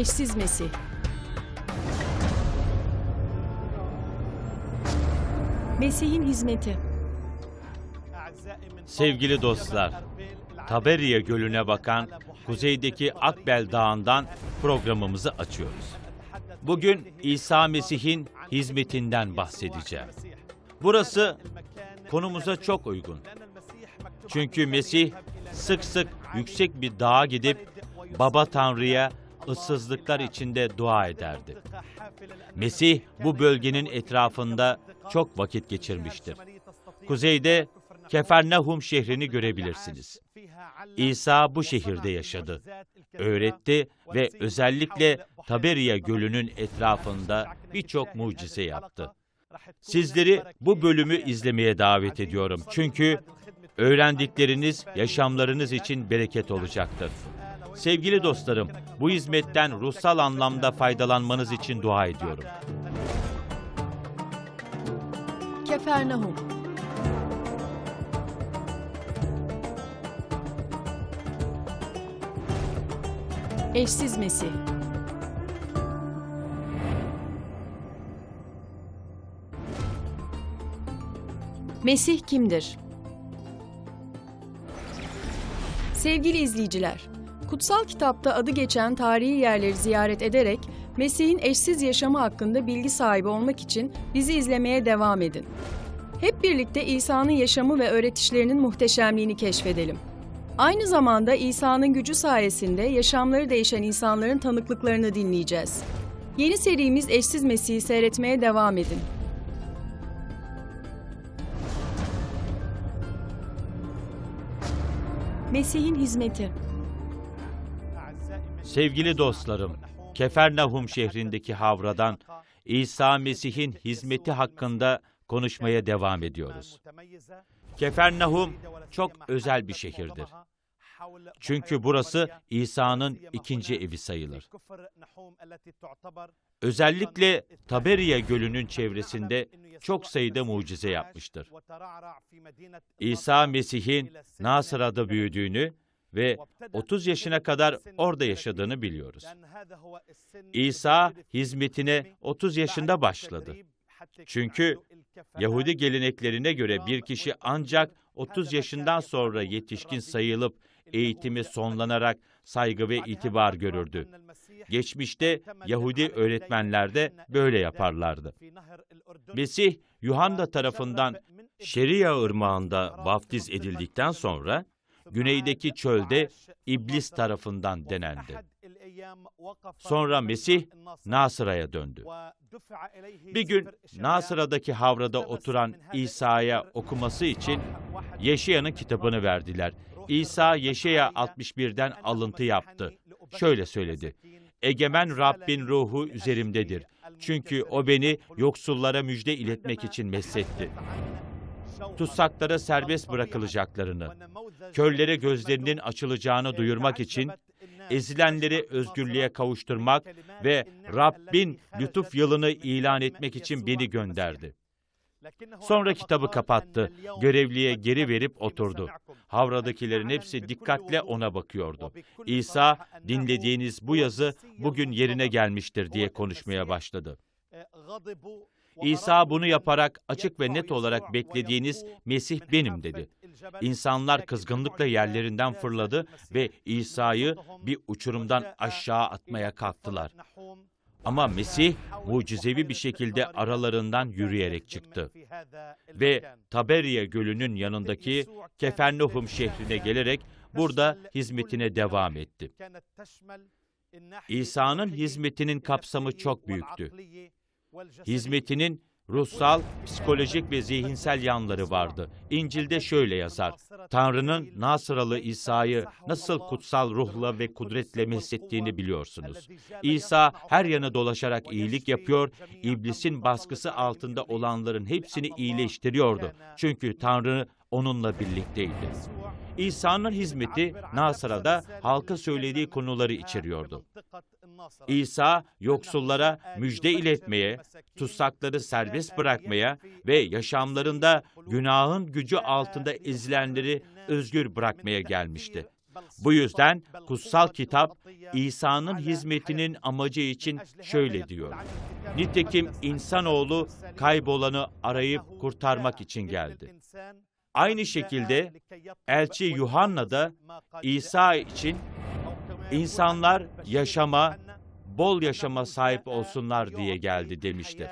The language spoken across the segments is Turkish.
Eşsiz Mesih Mesih'in hizmeti Sevgili dostlar, Taberiye Gölü'ne bakan kuzeydeki Akbel Dağı'ndan programımızı açıyoruz. Bugün İsa Mesih'in hizmetinden bahsedeceğim. Burası konumuza çok uygun. Çünkü Mesih sık sık yüksek bir dağa gidip Baba Tanrı'ya ıssızlıklar içinde dua ederdi. Mesih bu bölgenin etrafında çok vakit geçirmiştir. Kuzeyde Kefernahum şehrini görebilirsiniz. İsa bu şehirde yaşadı, öğretti ve özellikle Taberiya Gölü'nün etrafında birçok mucize yaptı. Sizleri bu bölümü izlemeye davet ediyorum. Çünkü öğrendikleriniz yaşamlarınız için bereket olacaktır. Sevgili dostlarım, bu hizmetten ruhsal anlamda faydalanmanız için dua ediyorum. Kefernahum Eşsiz Mesih Mesih kimdir? Sevgili izleyiciler, kutsal kitapta adı geçen tarihi yerleri ziyaret ederek Mesih'in eşsiz yaşamı hakkında bilgi sahibi olmak için bizi izlemeye devam edin. Hep birlikte İsa'nın yaşamı ve öğretişlerinin muhteşemliğini keşfedelim. Aynı zamanda İsa'nın gücü sayesinde yaşamları değişen insanların tanıklıklarını dinleyeceğiz. Yeni serimiz Eşsiz Mesih'i seyretmeye devam edin. Mesih'in hizmeti Sevgili dostlarım, Kefernahum şehrindeki havradan İsa Mesih'in hizmeti hakkında konuşmaya devam ediyoruz. Kefernahum çok özel bir şehirdir. Çünkü burası İsa'nın ikinci evi sayılır. Özellikle Taberiye Gölü'nün çevresinde çok sayıda mucize yapmıştır. İsa Mesih'in Nasıra'da büyüdüğünü ve 30 yaşına kadar orada yaşadığını biliyoruz. İsa hizmetine 30 yaşında başladı. Çünkü Yahudi geleneklerine göre bir kişi ancak 30 yaşından sonra yetişkin sayılıp eğitimi sonlanarak saygı ve itibar görürdü. Geçmişte Yahudi öğretmenler de böyle yaparlardı. Mesih, Yuhanna tarafından Şeria ırmağında vaftiz edildikten sonra, güneydeki çölde iblis tarafından denendi. Sonra Mesih Nasıra'ya döndü. Bir gün Nasıra'daki havrada oturan İsa'ya okuması için Yeşaya'nın kitabını verdiler. İsa Yeşaya 61'den alıntı yaptı. Şöyle söyledi. Egemen Rabbin ruhu üzerimdedir. Çünkü o beni yoksullara müjde iletmek için mesletti. Tutsaklara serbest bırakılacaklarını, körlere gözlerinin açılacağını duyurmak için, ezilenleri özgürlüğe kavuşturmak ve Rabbin lütuf yılını ilan etmek için beni gönderdi. Sonra kitabı kapattı, görevliye geri verip oturdu. Havradakilerin hepsi dikkatle ona bakıyordu. İsa, dinlediğiniz bu yazı bugün yerine gelmiştir diye konuşmaya başladı. İsa bunu yaparak açık ve net olarak beklediğiniz Mesih benim dedi. İnsanlar kızgınlıkla yerlerinden fırladı ve İsa'yı bir uçurumdan aşağı atmaya kalktılar. Ama Mesih mucizevi bir şekilde aralarından yürüyerek çıktı. Ve Taberiye Gölü'nün yanındaki Kefernahum şehrine gelerek burada hizmetine devam etti. İsa'nın hizmetinin kapsamı çok büyüktü. Hizmetinin ruhsal, psikolojik ve zihinsel yanları vardı. İncil'de şöyle yazar. Tanrı'nın Nasıralı İsa'yı nasıl kutsal ruhla ve kudretle meslettiğini biliyorsunuz. İsa her yana dolaşarak iyilik yapıyor, iblisin baskısı altında olanların hepsini iyileştiriyordu. Çünkü Tanrı onunla birlikteydi. İsa'nın hizmeti Nasıra'da halka söylediği konuları içeriyordu. İsa yoksullara müjde iletmeye, tutsakları serbest bırakmaya ve yaşamlarında günahın gücü altında ezilenleri özgür bırakmaya gelmişti. Bu yüzden kutsal kitap İsa'nın hizmetinin amacı için şöyle diyor. Nitekim insanoğlu kaybolanı arayıp kurtarmak için geldi. Aynı şekilde elçi Yuhanna da İsa için insanlar yaşama, bol yaşama sahip olsunlar diye geldi demiştir.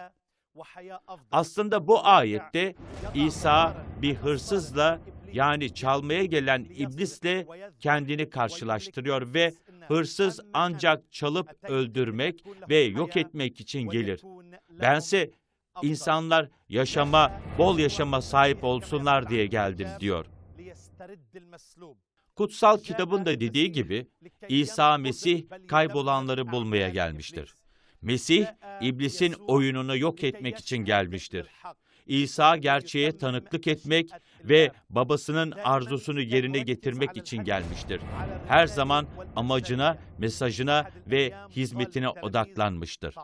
Aslında bu ayette İsa bir hırsızla yani çalmaya gelen iblisle kendini karşılaştırıyor ve hırsız ancak çalıp öldürmek ve yok etmek için gelir. Bense insanlar yaşama, bol yaşama sahip olsunlar diye geldim diyor. Kutsal kitabın da dediği gibi İsa Mesih kaybolanları bulmaya gelmiştir. Mesih iblisin oyununu yok etmek için gelmiştir. İsa gerçeğe tanıklık etmek ve babasının arzusunu yerine getirmek için gelmiştir. Her zaman amacına, mesajına ve hizmetine odaklanmıştır.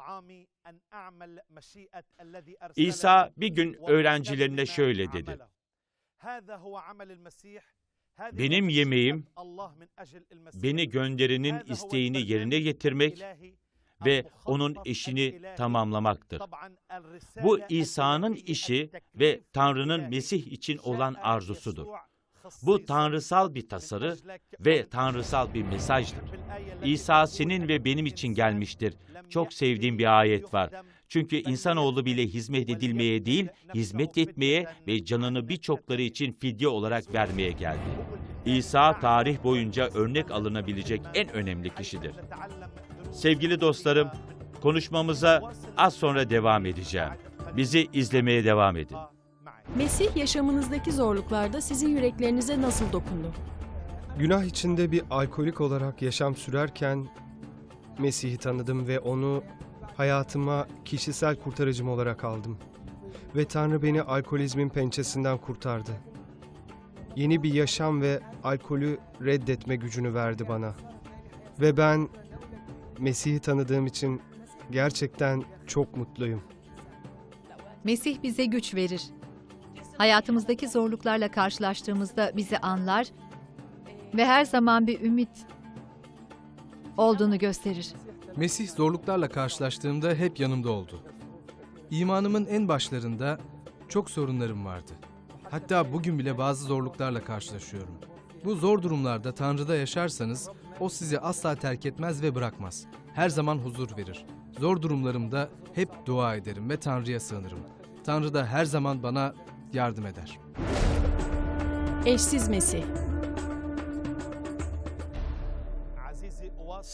İsa bir gün öğrencilerine şöyle dedi. Benim yemeğim beni gönderenin isteğini yerine getirmek ve onun işini tamamlamaktır. Bu İsa'nın işi ve Tanrı'nın Mesih için olan arzusudur. Bu tanrısal bir tasarı ve tanrısal bir mesajdır. İsa senin ve benim için gelmiştir. Çok sevdiğim bir ayet var. Çünkü insanoğlu bile hizmet edilmeye değil, hizmet etmeye ve canını birçokları için fidye olarak vermeye geldi. İsa tarih boyunca örnek alınabilecek en önemli kişidir. Sevgili dostlarım, konuşmamıza az sonra devam edeceğim. Bizi izlemeye devam edin. Mesih yaşamınızdaki zorluklarda sizin yüreklerinize nasıl dokundu? Günah içinde bir alkolik olarak yaşam sürerken Mesih'i tanıdım ve onu hayatıma kişisel kurtarıcım olarak aldım. Ve Tanrı beni alkolizmin pençesinden kurtardı. Yeni bir yaşam ve alkolü reddetme gücünü verdi bana. Ve ben Mesih'i tanıdığım için gerçekten çok mutluyum. Mesih bize güç verir. Hayatımızdaki zorluklarla karşılaştığımızda bizi anlar ve her zaman bir ümit olduğunu gösterir. Mesih zorluklarla karşılaştığımda hep yanımda oldu. İmanımın en başlarında çok sorunlarım vardı. Hatta bugün bile bazı zorluklarla karşılaşıyorum. Bu zor durumlarda Tanrı'da yaşarsanız o sizi asla terk etmez ve bırakmaz. Her zaman huzur verir. Zor durumlarımda hep dua ederim ve Tanrı'ya sığınırım. Tanrı da her zaman bana yardım eder. Eşsiz Mesih.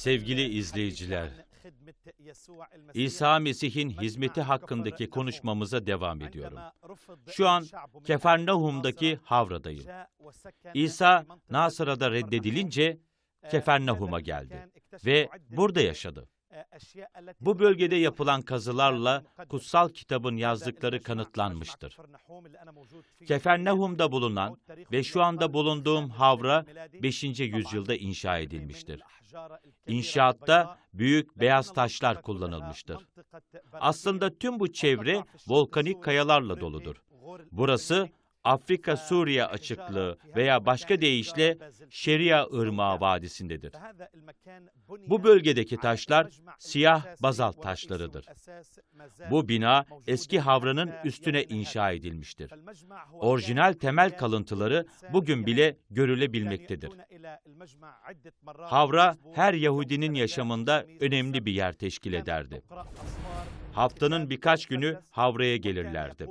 Sevgili izleyiciler, İsa Mesih'in hizmeti hakkındaki konuşmamıza devam ediyorum. Şu an Kefarnahum'daki Havra'dayım. İsa Nasıra'da reddedilince Kefarnahum'a geldi ve burada yaşadı. Bu bölgede yapılan kazılarla kutsal kitabın yazdıkları kanıtlanmıştır. Kefernahum'da bulunan ve şu anda bulunduğum havra 5. yüzyılda inşa edilmiştir. İnşaatta büyük beyaz taşlar kullanılmıştır. Aslında tüm bu çevre volkanik kayalarla doludur. Burası Afrika-Suriye açıklığı veya başka deyişle Şeria Irmağı Vadisi'ndedir. Bu bölgedeki taşlar siyah bazalt taşlarıdır. Bu bina eski havranın üstüne inşa edilmiştir. Orijinal temel kalıntıları bugün bile görülebilmektedir. Havra her Yahudinin yaşamında önemli bir yer teşkil ederdi. Haftanın birkaç günü Havra'ya gelirlerdi.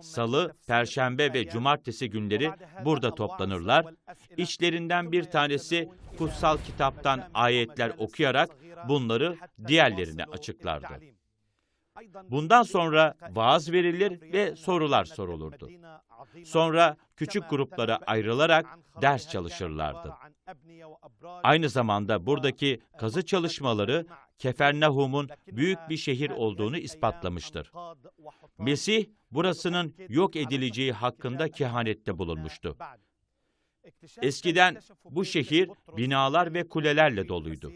Salı, Perşembe ve Cumartesi günleri burada toplanırlar. İçlerinden bir tanesi kutsal kitaptan ayetler okuyarak bunları diğerlerine açıklardı. Bundan sonra vaaz verilir ve sorular sorulurdu. Sonra küçük gruplara ayrılarak ders çalışırlardı. Aynı zamanda buradaki kazı çalışmaları Kefernahum'un büyük bir şehir olduğunu ispatlamıştır. Mesih burasının yok edileceği hakkında kehanette bulunmuştu. Eskiden bu şehir binalar ve kulelerle doluydu.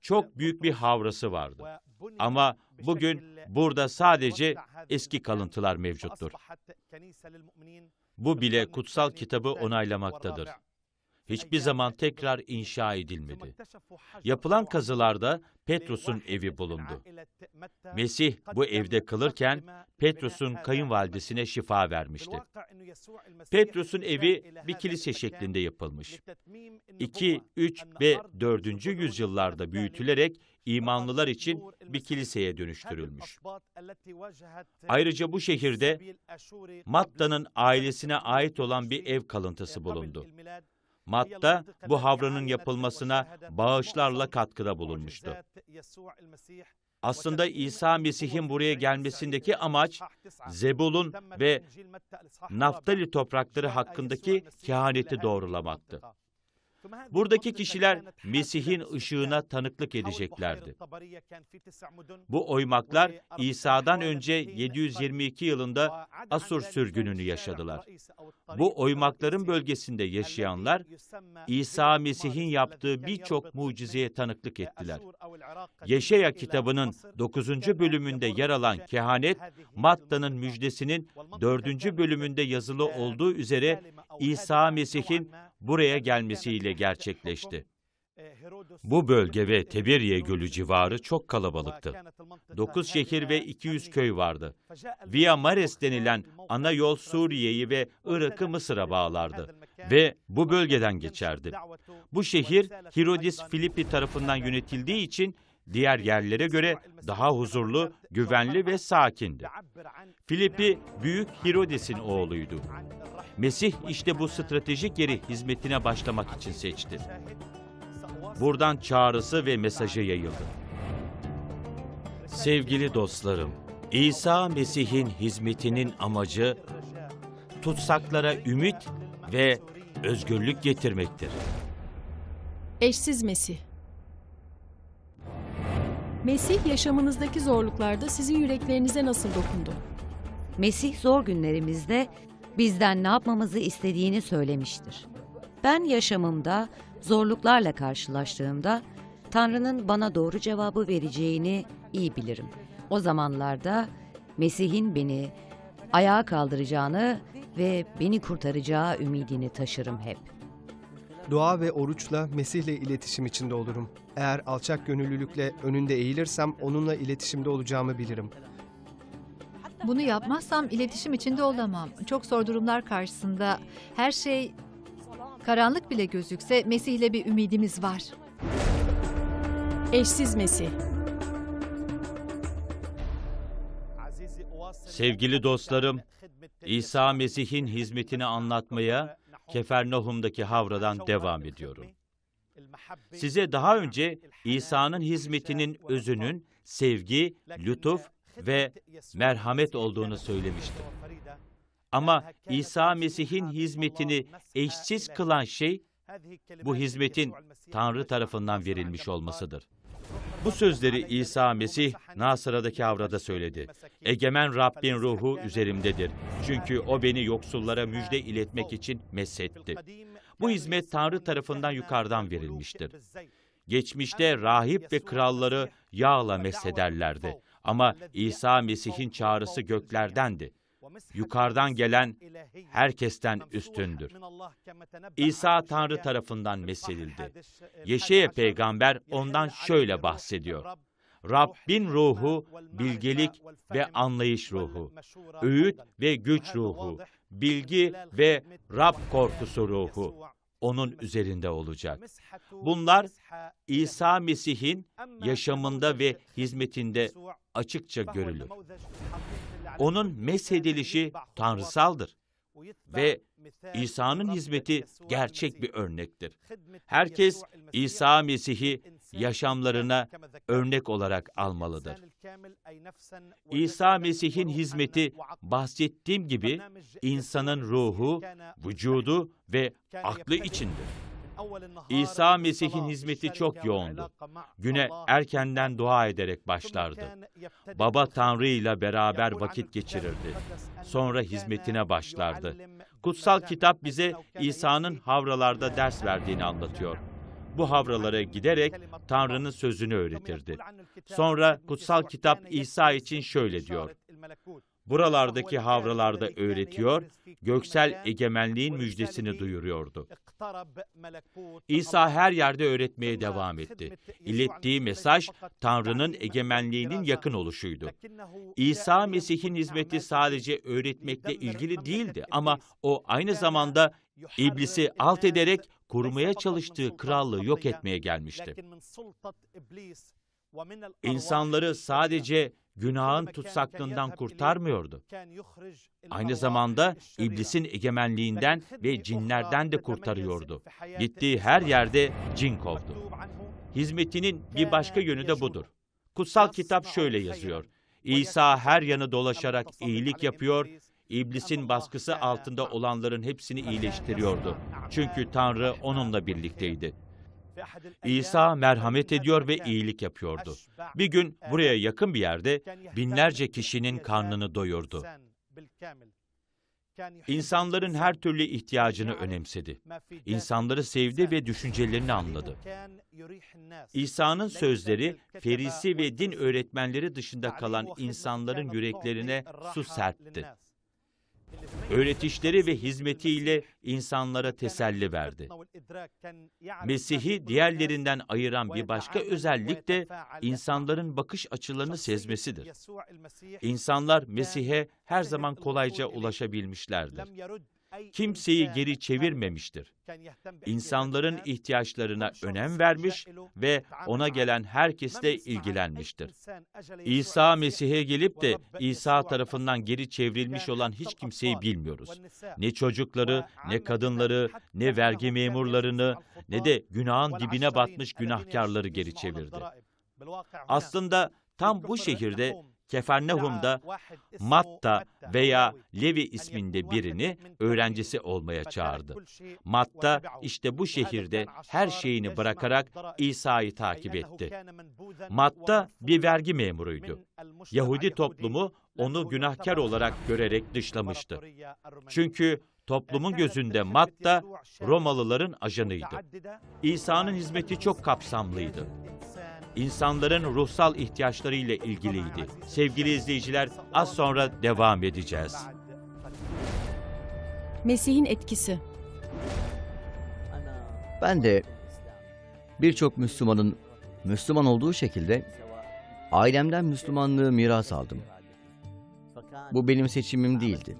Çok büyük bir havrası vardı. Ama bugün burada sadece eski kalıntılar mevcuttur. Bu bile kutsal kitabı onaylamaktadır. Hiçbir zaman tekrar inşa edilmedi. Yapılan kazılarda Petrus'un evi bulundu. Mesih bu evde kalırken Petrus'un kayınvalidesine şifa vermişti. Petrus'un evi bir kilise şeklinde yapılmış. 2, 3 ve 4. yüzyıllarda büyütülerek imanlılar için bir kiliseye dönüştürülmüş. Ayrıca bu şehirde Matta'nın ailesine ait olan bir ev kalıntısı bulundu. Matta bu havranın yapılmasına bağışlarla katkıda bulunmuştu. Aslında İsa Mesih'in buraya gelmesindeki amaç Zebulun ve Naftali toprakları hakkındaki kehaneti doğrulamaktı. Buradaki kişiler Mesih'in ışığına tanıklık edeceklerdi. Bu oymaklar İsa'dan önce 722 yılında Asur sürgününü yaşadılar. Bu oymakların bölgesinde yaşayanlar İsa Mesih'in yaptığı birçok mucizeye tanıklık ettiler. Yeşaya kitabının 9. bölümünde yer alan kehanet, Matta'nın müjdesinin 4. bölümünde yazılı olduğu üzere İsa Mesih'in buraya gelmesiyle gerçekleşti. Bu bölge ve Tiberiye Gölü civarı çok kalabalıktı. 9 şehir ve 200 köy vardı. Via Mares denilen ana yol Suriye'yi ve Irak'ı Mısır'a bağlardı ve bu bölgeden geçerdi. Bu şehir Hirodis Filipi tarafından yönetildiği için diğer yerlere göre daha huzurlu, güvenli ve sakindi. Filipi büyük Hirodes'in oğluydu. Mesih işte bu stratejik yeri hizmetine başlamak için seçti. Buradan çağrısı ve mesajı yayıldı. Sevgili dostlarım, İsa Mesih'in hizmetinin amacı tutsaklara ümit ve özgürlük getirmektir. Eşsiz Mesih. Mesih yaşamınızdaki zorluklarda sizin yüreklerinize nasıl dokundu? Mesih zor günlerimizde bizden ne yapmamızı istediğini söylemiştir. Ben yaşamımda zorluklarla karşılaştığımda Tanrı'nın bana doğru cevabı vereceğini iyi bilirim. O zamanlarda Mesih'in beni ayağa kaldıracağını ve beni kurtaracağı ümidini taşırım hep. Dua ve oruçla Mesih'le iletişim içinde olurum. Eğer alçak gönüllülükle önünde eğilirsem onunla iletişimde olacağımı bilirim. Bunu yapmazsam iletişim içinde olamam. Çok zor durumlar karşısında her şey karanlık bile gözükse Mesih'le bir ümidimiz var. Eşsiz Mesih. Sevgili dostlarım, İsa Mesih'in hizmetini anlatmaya Kefernaum'daki havradan devam ediyorum. Size daha önce İsa'nın hizmetinin özünün sevgi, lütuf ve merhamet olduğunu söylemiştim. Ama İsa Mesih'in hizmetini eşsiz kılan şey bu hizmetin Tanrı tarafından verilmiş olmasıdır. Bu sözleri İsa Mesih Nasıra'daki avrada söyledi. Egemen Rabbin ruhu üzerimdedir. Çünkü o beni yoksullara müjde iletmek için mesetti. Bu hizmet Tanrı tarafından yukarıdan verilmiştir. Geçmişte rahip ve kralları yağla meshederlerdi. Ama İsa Mesih'in çağrısı göklerdendi. Yukarıdan gelen herkesten üstündür. İsa Tanrı tarafından mesedildi. Yeşaya peygamber ondan şöyle bahsediyor. Rabbin ruhu, bilgelik ve anlayış ruhu, öğüt ve güç ruhu, bilgi ve Rab korkusu ruhu onun üzerinde olacak. Bunlar İsa Mesih'in yaşamında ve hizmetinde açıkça görülür. Onun meshedilişi tanrısaldır ve İsa'nın hizmeti gerçek bir örnektir. Herkes İsa Mesih'i yaşamlarına örnek olarak almalıdır. İsa Mesih'in hizmeti bahsettiğim gibi insanın ruhu, vücudu ve aklı içindir. İsa Mesih'in hizmeti çok yoğundu. Güne erkenden dua ederek başlardı. Baba Tanrı ile beraber vakit geçirirdi. Sonra hizmetine başlardı. Kutsal kitap bize İsa'nın havralarda ders verdiğini anlatıyor. Bu havralara giderek Tanrı'nın sözünü öğretirdi. Sonra kutsal kitap İsa için şöyle diyor. Buralardaki havralarda öğretiyor, göksel egemenliğin müjdesini duyuruyordu. İsa her yerde öğretmeye devam etti. İlettiği mesaj Tanrı'nın egemenliğinin yakın oluşuydu. İsa Mesih'in hizmeti sadece öğretmekle ilgili değildi ama o aynı zamanda iblisi alt ederek korumaya çalıştığı krallığı yok etmeye gelmişti. İnsanları sadece günahın tutsaklığından kurtarmıyordu. Aynı zamanda iblisin egemenliğinden ve cinlerden de kurtarıyordu. Gittiği her yerde cin kovdu. Hizmetinin bir başka yönü de budur. Kutsal kitap şöyle yazıyor. İsa her yanı dolaşarak iyilik yapıyor, iblisin baskısı altında olanların hepsini iyileştiriyordu. Çünkü Tanrı onunla birlikteydi. İsa merhamet ediyor ve iyilik yapıyordu. Bir gün buraya yakın bir yerde binlerce kişinin karnını doyurdu. İnsanların her türlü ihtiyacını önemsedi. İnsanları sevdi ve düşüncelerini anladı. İsa'nın sözleri ferisi ve din öğretmenleri dışında kalan insanların yüreklerine su serpti. Öğretişleri ve hizmetiyle insanlara teselli verdi. Mesih'i diğerlerinden ayıran bir başka özellik de insanların bakış açılarını sezmesidir. İnsanlar Mesih'e her zaman kolayca ulaşabilmişlerdir. Kimseyi geri çevirmemiştir. İnsanların ihtiyaçlarına önem vermiş ve ona gelen herkesle ilgilenmiştir. İsa Mesih'e gelip de İsa tarafından geri çevrilmiş olan hiç kimseyi bilmiyoruz. Ne çocukları, ne kadınları, ne vergi memurlarını, ne de günahın dibine batmış günahkarları geri çevirdi. Aslında tam bu şehirde Kefernahum'da Matta veya Levi isminde birini öğrencisi olmaya çağırdı. Matta işte bu şehirde her şeyini bırakarak İsa'yı takip etti. Matta bir vergi memuruydu. Yahudi toplumu onu günahkar olarak görerek dışlamıştı. Çünkü toplumun gözünde Matta Romalıların ajanıydı. İsa'nın hizmeti çok kapsamlıydı insanların ruhsal ihtiyaçlarıyla ilgiliydi. Sevgili izleyiciler, az sonra devam edeceğiz. Mesih'in etkisi. Ben de birçok Müslümanın Müslüman olduğu şekilde ailemden Müslümanlığı miras aldım. Bu benim seçimim değildi.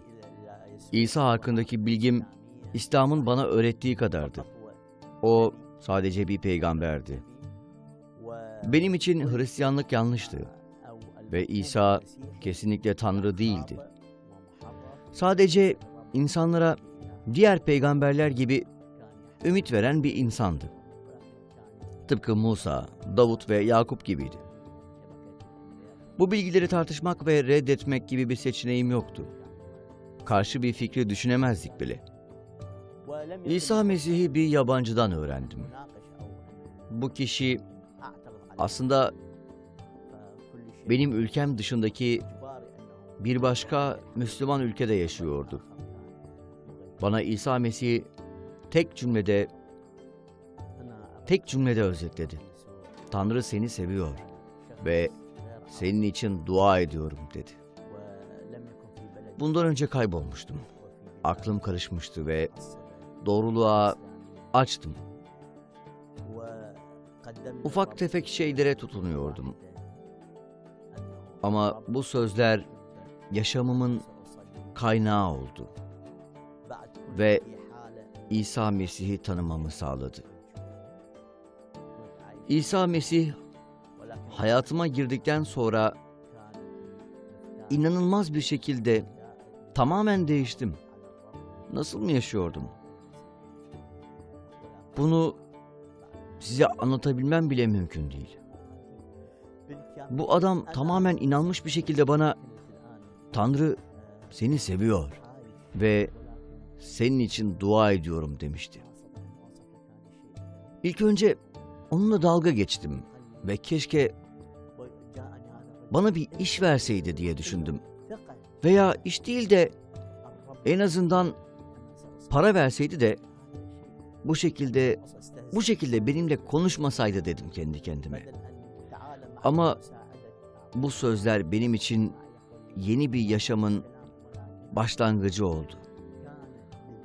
İsa hakkındaki bilgim İslam'ın bana öğrettiği kadardı. O sadece bir peygamberdi. Benim için Hristiyanlık yanlıştı ve İsa kesinlikle Tanrı değildi. Sadece insanlara diğer peygamberler gibi ümit veren bir insandı. Tıpkı Musa, Davut ve Yakup gibiydi. Bu bilgileri tartışmak ve reddetmek gibi bir seçeneğim yoktu. Karşı bir fikri düşünemezdik bile. İsa Mesih'i bir yabancıdan öğrendim. Bu kişi aslında benim ülkem dışındaki bir başka Müslüman ülkede yaşıyordu. Bana İsa Mesih'i tek cümlede tek cümlede özetledi. Tanrı seni seviyor ve senin için dua ediyorum dedi. Bundan önce kaybolmuştum. Aklım karışmıştı ve doğruluğa açtım. Ufak tefek şeylere tutunuyordum. Ama bu sözler yaşamımın kaynağı oldu ve İsa Mesih'i tanımamı sağladı. İsa Mesih hayatıma girdikten sonra inanılmaz bir şekilde tamamen değiştim. Nasıl mı yaşıyordum? Bunu size anlatabilmem bile mümkün değil. Bu adam tamamen inanmış bir şekilde bana Tanrı seni seviyor ve senin için dua ediyorum demişti. İlk önce onunla dalga geçtim ve keşke bana bir iş verseydi diye düşündüm. Veya iş değil de en azından para verseydi de bu şekilde bu şekilde benimle konuşmasaydı dedim kendi kendime. Ama bu sözler benim için yeni bir yaşamın başlangıcı oldu.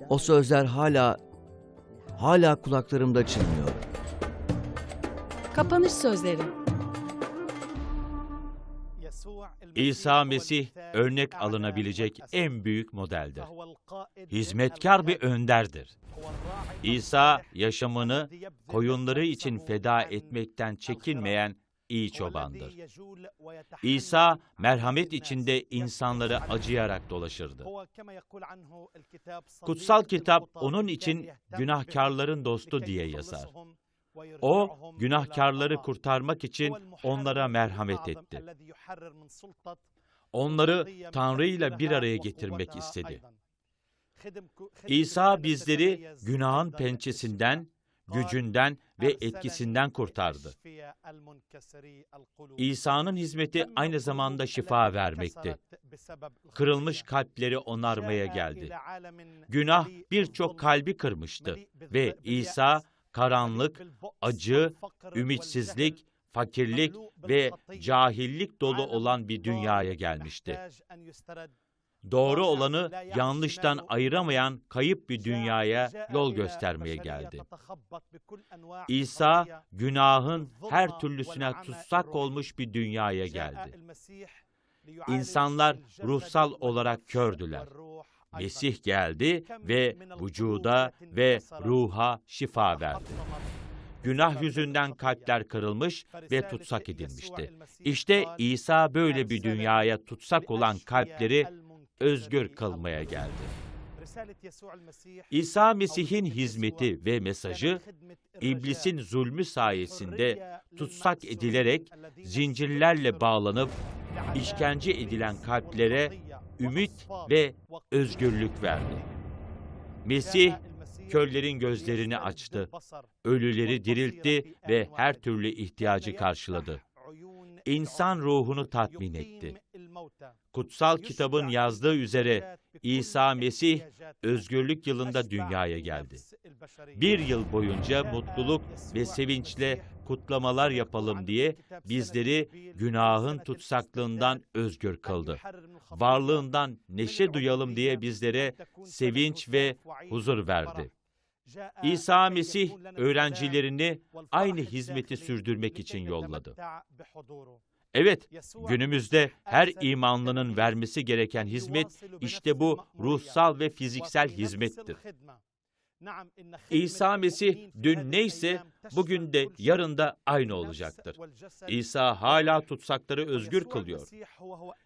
O sözler hala hala kulaklarımda çınlıyor. Kapanış sözleri. İsa Mesih örnek alınabilecek en büyük modeldir. Hizmetkar bir önderdir. İsa yaşamını koyunları için feda etmekten çekinmeyen iyi çobandır. İsa merhamet içinde insanları acıyarak dolaşırdı. Kutsal kitap onun için günahkarların dostu diye yazar. O günahkarları kurtarmak için onlara merhamet etti. Onları Tanrı ile bir araya getirmek istedi. İsa bizleri günahın pençesinden, gücünden ve etkisinden kurtardı. İsa'nın hizmeti aynı zamanda şifa vermekti. Kırılmış kalpleri onarmaya geldi. Günah birçok kalbi kırmıştı ve İsa karanlık, acı, ümitsizlik, fakirlik ve cahillik dolu olan bir dünyaya gelmişti. Doğru olanı yanlıştan ayıramayan kayıp bir dünyaya yol göstermeye geldi. İsa günahın her türlüsüne tutsak olmuş bir dünyaya geldi. İnsanlar ruhsal olarak kördüler. Mesih geldi ve vücuda ve ruha şifa verdi. Günah yüzünden kalpler kırılmış ve tutsak edilmişti. İşte İsa böyle bir dünyaya tutsak olan kalpleri özgür kılmaya geldi. İsa Mesih'in hizmeti ve mesajı iblisin zulmü sayesinde tutsak edilerek zincirlerle bağlanıp işkence edilen kalplere ümit ve özgürlük verdi. Mesih köllerin gözlerini açtı, ölüleri diriltti ve her türlü ihtiyacı karşıladı. İnsan ruhunu tatmin etti. Kutsal kitabın yazdığı üzere İsa Mesih özgürlük yılında dünyaya geldi. Bir yıl boyunca mutluluk ve sevinçle kutlamalar yapalım diye bizleri günahın tutsaklığından özgür kıldı. Varlığından neşe duyalım diye bizlere sevinç ve huzur verdi. İsa Mesih öğrencilerini aynı hizmeti sürdürmek için yolladı. Evet, günümüzde her imanlının vermesi gereken hizmet işte bu ruhsal ve fiziksel hizmettir. İsa Mesih dün neyse bugün de yarın da aynı olacaktır. İsa hala tutsakları özgür kılıyor.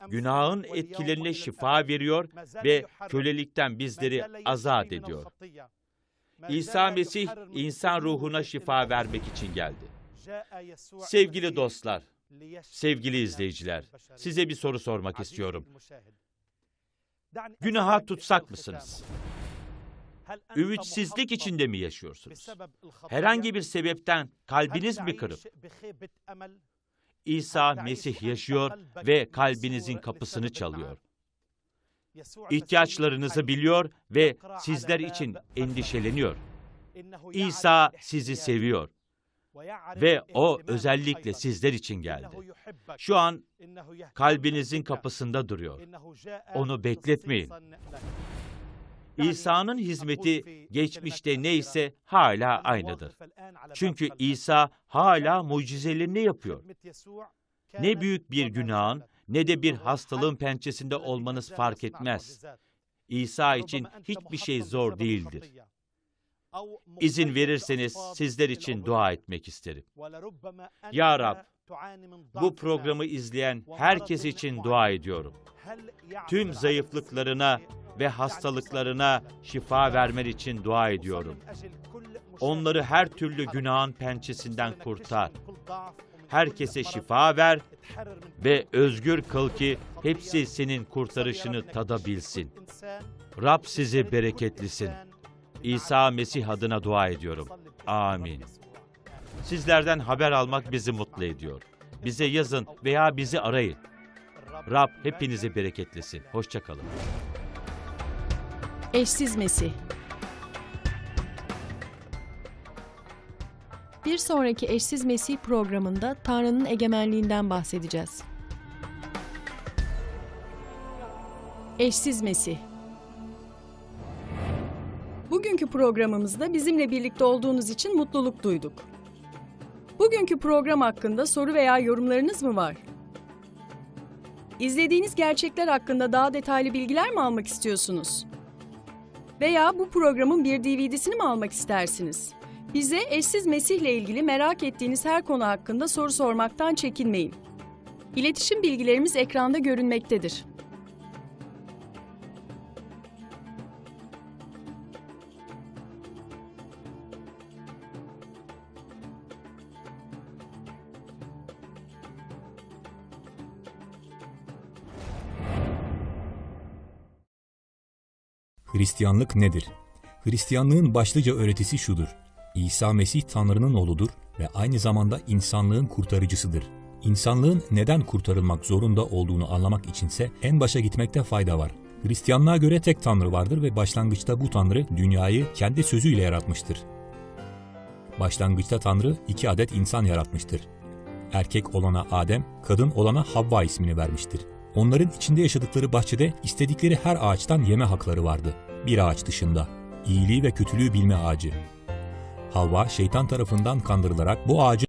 Günahın etkilerine şifa veriyor ve kölelikten bizleri azat ediyor. İsa Mesih insan ruhuna şifa vermek için geldi. Sevgili dostlar, sevgili izleyiciler, size bir soru sormak istiyorum. Günaha tutsak mısınız? Ümitsizlik içinde mi yaşıyorsunuz? Herhangi bir sebepten kalbiniz mi kırıp? İsa Mesih yaşıyor ve kalbinizin kapısını çalıyor. İhtiyaçlarınızı biliyor ve sizler için endişeleniyor. İsa sizi seviyor ve o özellikle sizler için geldi. Şu an kalbinizin kapısında duruyor. Onu bekletmeyin. İsa'nın hizmeti geçmişte neyse hala aynıdır. Çünkü İsa hala mucizelerini yapıyor. Ne büyük bir günahın ne de bir hastalığın pençesinde olmanız fark etmez. İsa için hiçbir şey zor değildir. İzin verirseniz sizler için dua etmek isterim. Ya Rab, bu programı izleyen herkes için dua ediyorum. Tüm zayıflıklarına ve hastalıklarına şifa vermen için dua ediyorum. Onları her türlü günahın pençesinden kurtar. Herkese şifa ver ve özgür kıl ki hepsi senin kurtarışını tadabilsin. Rab sizi bereketlisin. İsa Mesih adına dua ediyorum. Amin. Sizlerden haber almak bizi mutlu ediyor. Bize yazın veya bizi arayın. Rab hepinizi bereketlesin. Hoşçakalın. Eşsiz Mesih Bir sonraki Eşsiz Mesih programında Tanrı'nın egemenliğinden bahsedeceğiz. Eşsiz Mesih Bugün Bugünkü programımızda bizimle birlikte olduğunuz için mutluluk duyduk. Bugünkü program hakkında soru veya yorumlarınız mı var? İzlediğiniz gerçekler hakkında daha detaylı bilgiler mi almak istiyorsunuz? Veya bu programın bir DVD'sini mi almak istersiniz? Bize eşsiz Mesih'le ilgili merak ettiğiniz her konu hakkında soru sormaktan çekinmeyin. İletişim bilgilerimiz ekranda görünmektedir. Hristiyanlık nedir? Hristiyanlığın başlıca öğretisi şudur. İsa Mesih Tanrı'nın oğludur ve aynı zamanda insanlığın kurtarıcısıdır. İnsanlığın neden kurtarılmak zorunda olduğunu anlamak içinse en başa gitmekte fayda var. Hristiyanlığa göre tek Tanrı vardır ve başlangıçta bu Tanrı dünyayı kendi sözüyle yaratmıştır. Başlangıçta Tanrı iki adet insan yaratmıştır. Erkek olana Adem, kadın olana Havva ismini vermiştir. Onların içinde yaşadıkları bahçede istedikleri her ağaçtan yeme hakları vardı. Bir ağaç dışında. İyiliği ve kötülüğü bilme ağacı. Havva şeytan tarafından kandırılarak bu ağacın